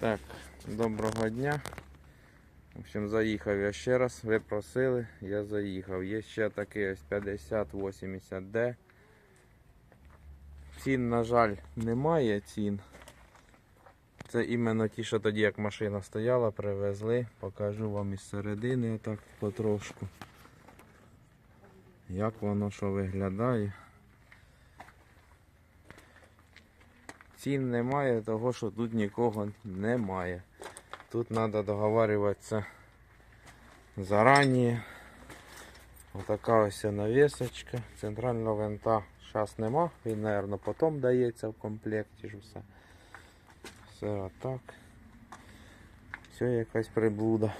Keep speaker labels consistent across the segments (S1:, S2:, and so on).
S1: Так, доброго дня. В общем, заїхав я ще раз. Ви просили, я заїхав. Є ще такий ось 5080D. Цін, на жаль, немає цін. Це іменно ті, що тоді як машина стояла, привезли. Покажу вам із середини отак потрошку. Як воно що виглядає. Цін немає, того що тут нікого немає. Тут треба договарюватися зарані. Отака ось навісочка. Центрального винта зараз нема. Він, мабуть, потім дається в комплекті ж все. Все отак. Все якась приблуда.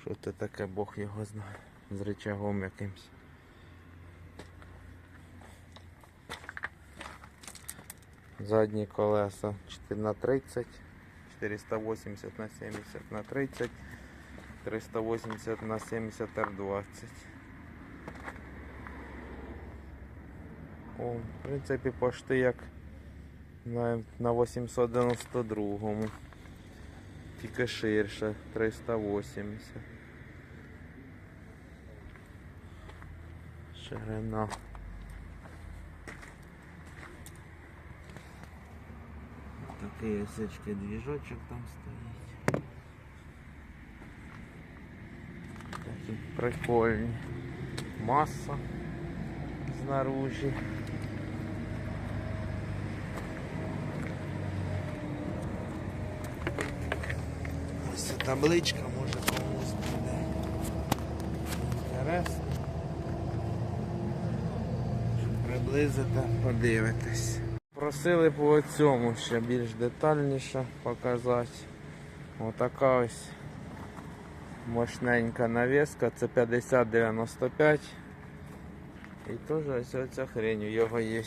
S1: Що це таке, Бог його знає. З рычагом якимсь. Задні колеса 4 на 30, 480 на 70 на 30, 380 на 70 R20. О, в принципі, пошти як на, на 892-му. Тільки ширше 380. Ширина. Такий осечки двіжочок там стоїть. Такі прикольні. Маса знаружі. Ось ця табличка може комусь буде інтересно. Щоб Приблизити, подивитись. Просили по цьому ще більш детальніше показати. Отака ось мощненька навіска, це 5095. І теж ось оця хрень, у його є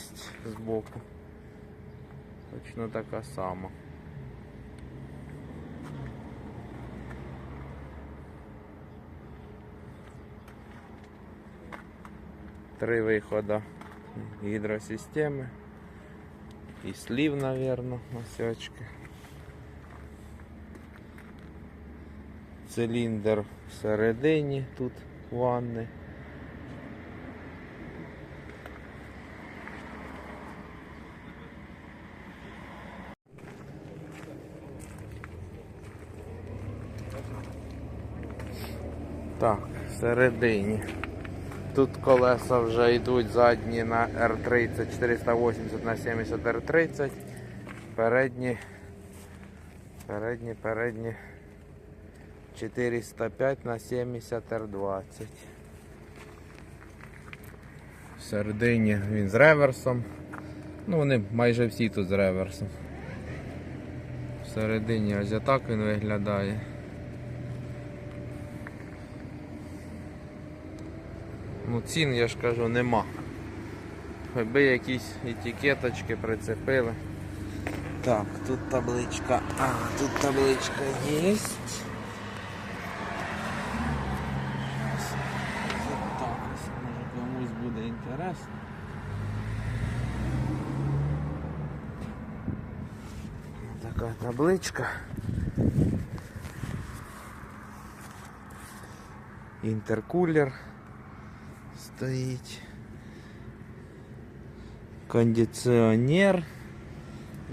S1: збоку. Точно така сама. Три виходи гідросистеми. І слів, наверное, осьочки. Циліндр всередині тут ванни. Так, всередині. Тут колеса вже йдуть задні на R30 480 на 70 R30. Передні. Передні, передні 405 на 70 R20. Всередині він з реверсом. Ну вони майже всі тут з реверсом. Всередині ось так він виглядає. Ну, цін, я ж кажу, нема. Якби якісь етикеточки прицепили. Так, тут табличка. А, тут табличка є. Так, може комусь буде інтересно. Така табличка. Інтеркулер стоїть. Кондиціонер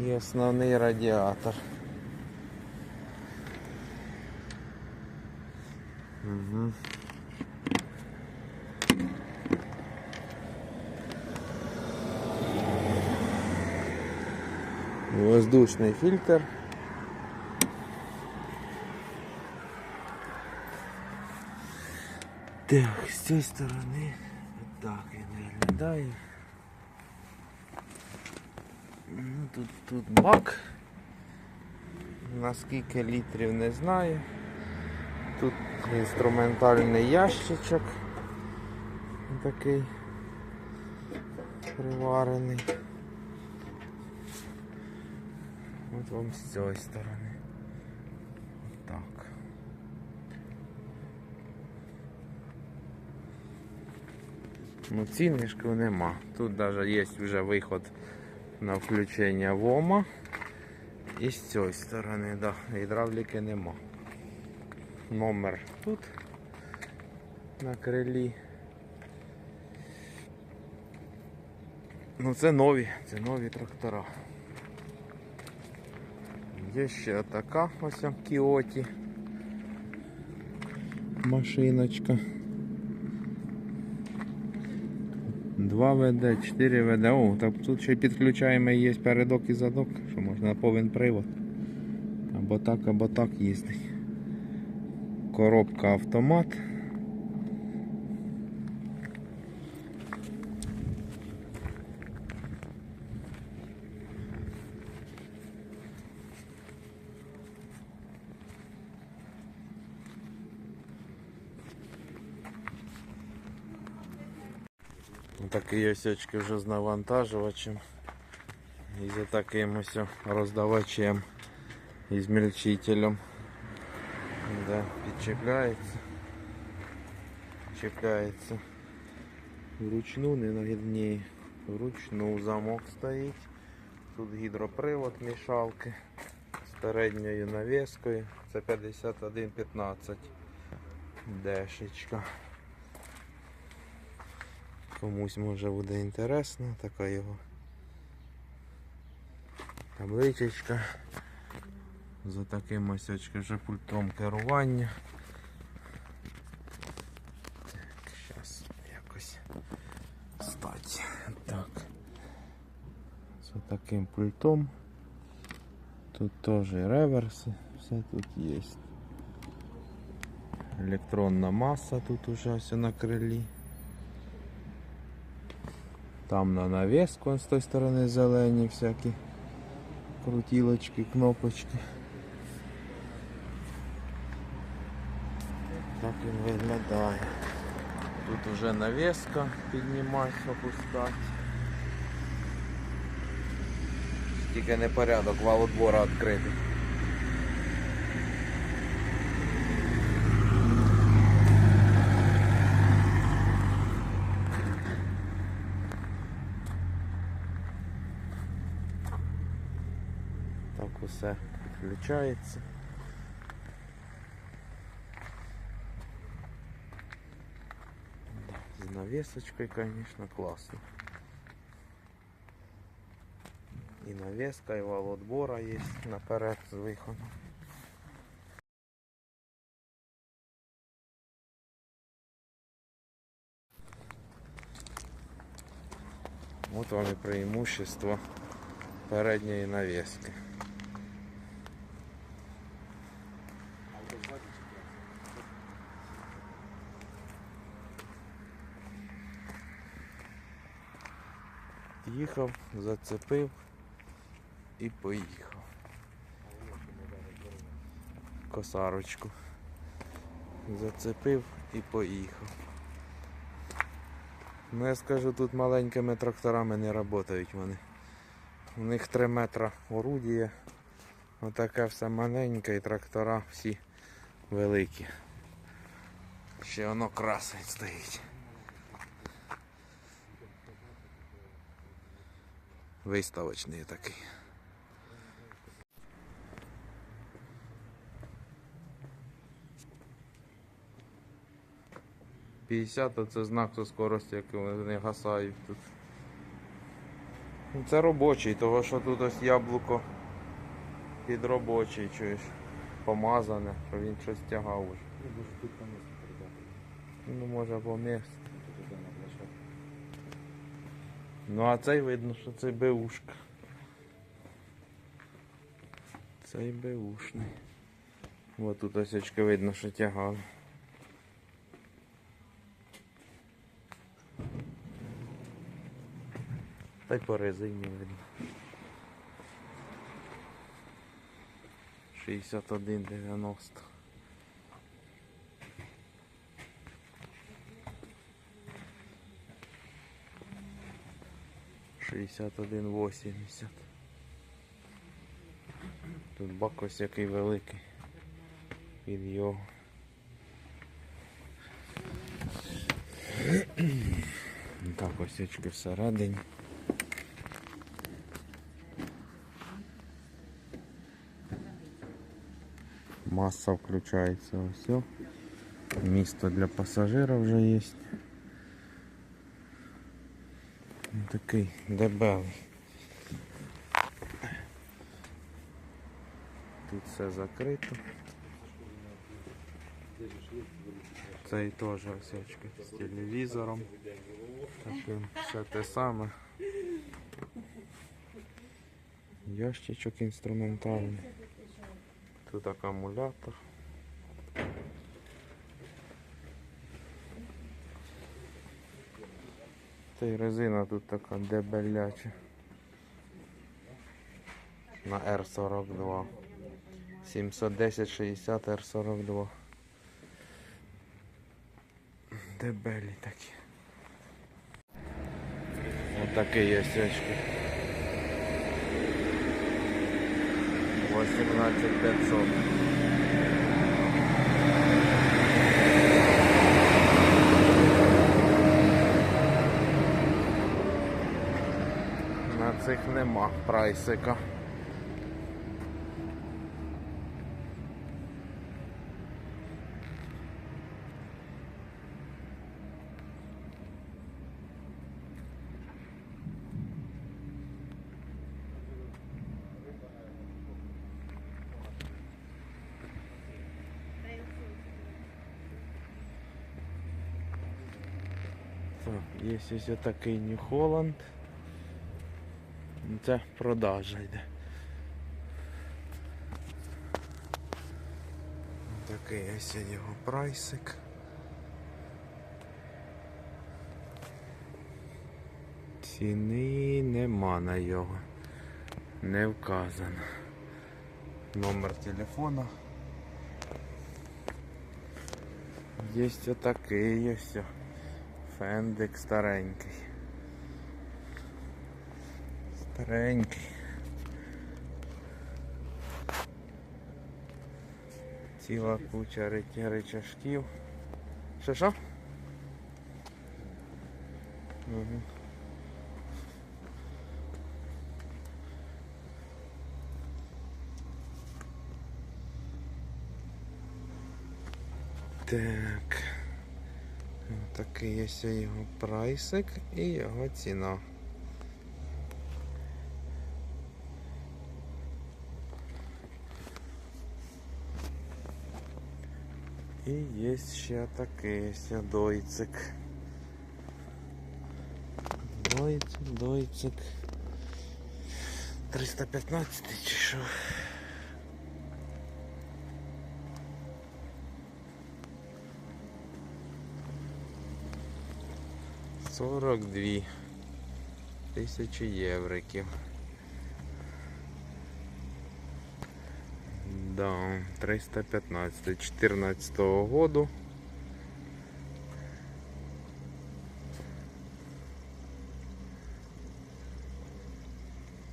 S1: і основний радіатор. Угу. Воздушний фільтр. Так, з цієї сторони Так він виглядає. Ну, тут, тут бак. На скільки літрів не знаю. Тут інструментальний ящичок. Такий приварений. От вам з цієї сторони. Так. Ну, цінничку нема. Тут навіть є вже виход на включення ВОМа. І з цієї сторони, да, гідравліки нема. Номер тут на крилі. Ну це нові, це нові трактора. Є ще така ось Кіоті. Машиночка. 2 ВД, 4 ВД. О, так тут ще підключаємо є передок і задок, що можна на повен привод. Або так, або так їздить. Коробка автомат. Такий ось очки вже з навантажувачем. І за таким ось роздавачем і змельчителем. Да, підчепляється. Чіпляється вручну, не нагідні. Вручну замок стоїть. Тут гідропривод мішалки з передньою навіскою. Це 5115 дешечка. Комусь може буде інтересно, така його табличечка. За таким ось очки вже пультом керування. Так, зараз якось стать. Так. За таким пультом. Тут теж реверси, все тут є. Електронна маса тут уже все на крилі. Там на навеску з тої сторони зелені всякі крутілочки, кнопочки. Так він виглядає. Тут уже навеска піднімати, опускати. Тільки непорядок, вал отбора відкритий. підключається. Да, З навесочкою, конечно, класно. І навеска, і вал отбора є наперед з виходом. Вот вам и преимущество передньої навески. Їхав, зацепив і поїхав. Косарочку. Зацепив і поїхав. Ну я скажу, тут маленькими тракторами не працюють вони. У них 3 метра орудія. Отаке все маленьке і трактора всі великі. Ще воно красить стоїть. Виставочний такий. П'ятдесят це знак со скорості, як вони гасають тут. Це робочий, того що тут ось яблуко під робочий, чуєш, помазане, що він щось тягав уже.
S2: Ну.
S1: Ну може по місту.
S2: Тут іде на площадку.
S1: Ну а цей видно, що це беушка. Цей беушний. Ось тут ось очки видно, що тягали. Та й по резині видно. 61,90. 61,80. Тут бак ось який великий під його. Так, ось очки всередині. Маса включається ось. Місто для пасажира вже є. Такий дебелий. Тут все закрито. Цей теж осечка з телевізором. Таким все те саме. Ящичок інструментальний. Тут акумулятор. Та й резина тут така дебеляча. На R42. 710 60 R42. Дебелі такі. Отакий є сечки. 18500. На цих нема прайсика. Так, є ось такий New Holland. Це продажа йде. Такий ось його прайсик. Ціни нема на його. Не вказано. Номер телефона. Є отакий ось. Фендик старенький. Старенький. Ціла куча рычажків. Що що? Угу. Так. Такий ось його прайсик і його ціна. І є ще такий дойцик. Дойцик, дойцик. 315 чи що? Сорок дві тисячі євриків. Да, 315 14 году.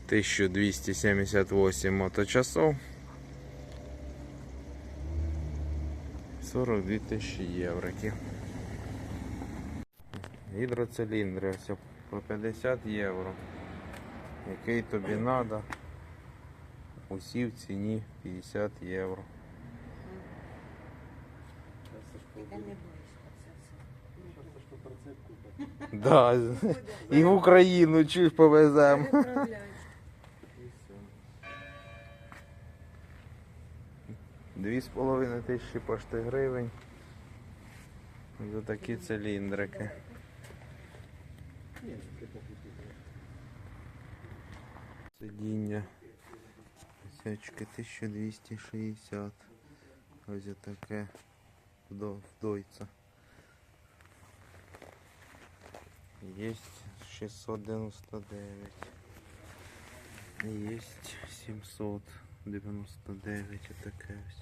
S1: Тысячу двести семьдесят восемь моточасов. 42 тисячі євриків. Гідроциліндри ось по 50 євро. Який тобі треба? Усі в ціні 50 євро.
S3: Яка не близько це все.
S1: Да. І в Україну чуть повеземо. Дві з половиною тисячі пошти гривень. За такі циліндрики. Сидіння. Сячки 1260. Ось таке вдойця. Есть 699. Есть 799 таке ось.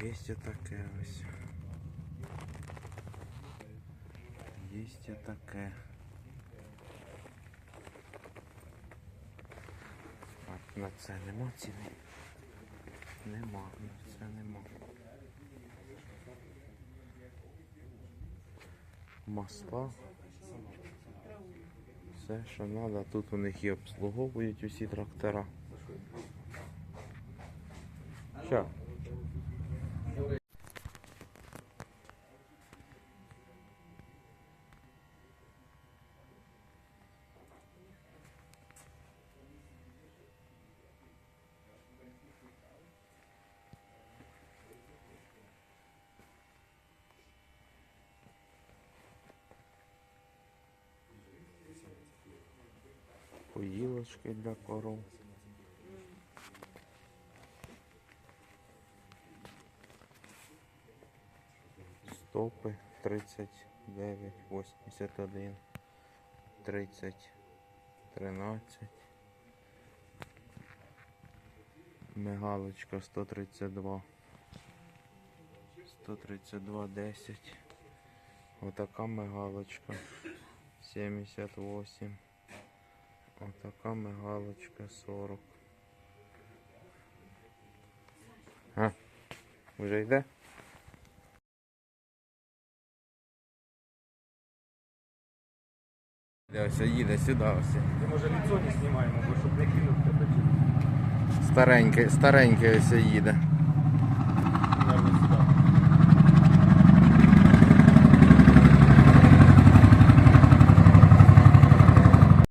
S1: Есть отаке ось. Есть отаке. А на це нема ціни. Нема, на це нема. Масла Все, що треба. Тут у них і обслуговують усі трактора. Що? Поїлочки для коров. Стопи 39, 81, 30, 13. Мигалочка 132. 132, 10. Отака мигалочка 78. Отака мигалочка 40. А, вже йде? Ось їде сюди ось.
S2: Ти може лицо не знімаємо, бо щоб не кинув тебе чи.
S1: Старенький, старенький ось їде.